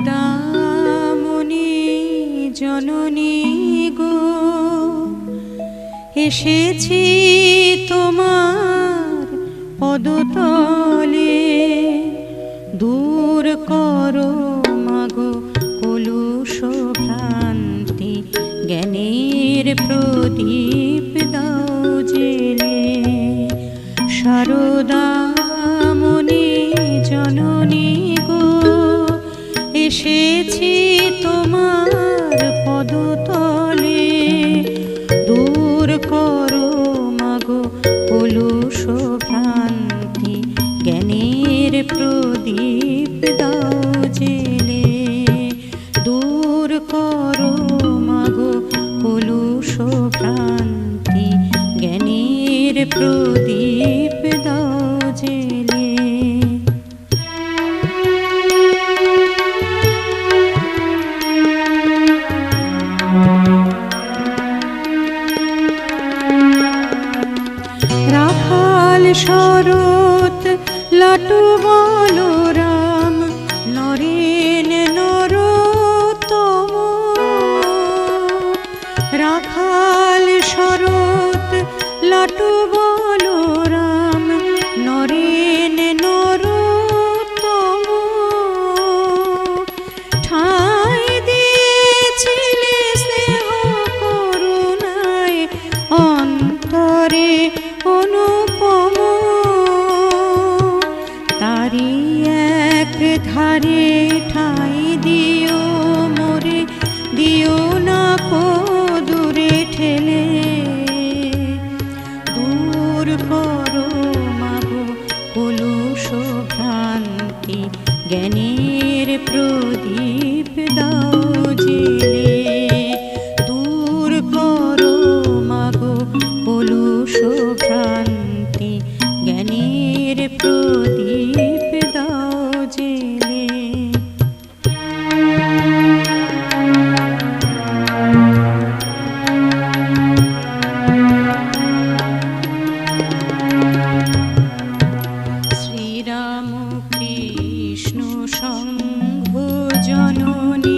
শারদামণি জননী গো এসেছি তোমার পদতলে। তোমার পদতলে শরৎ লাটু বলরাম নরেন নরতম রাখাল শরৎ লাটু বলরাম জ্ঞানের প্রদীপ দাও জেলে। দূর করো মাগো কলুষ ভ্রান্তি জ্ঞানের প্রদীপ সংঘ জননী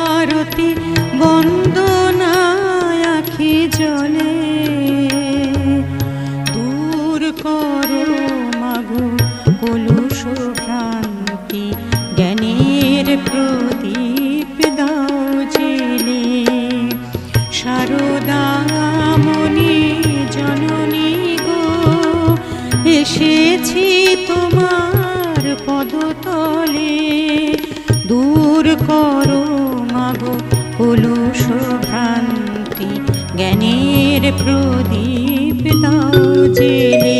বন্দনায় আখি জলে, দূর করো মাগো কলুষ ভ্রান্তি, জ্ঞানের প্রদীপ দাও জেলে। শারদামণি জননী গো, এসেছি তোমার পদতলে। দূর করো মাগো হলো শোভ্রান্তি জ্ঞানের প্রদীপ দাও জেলে।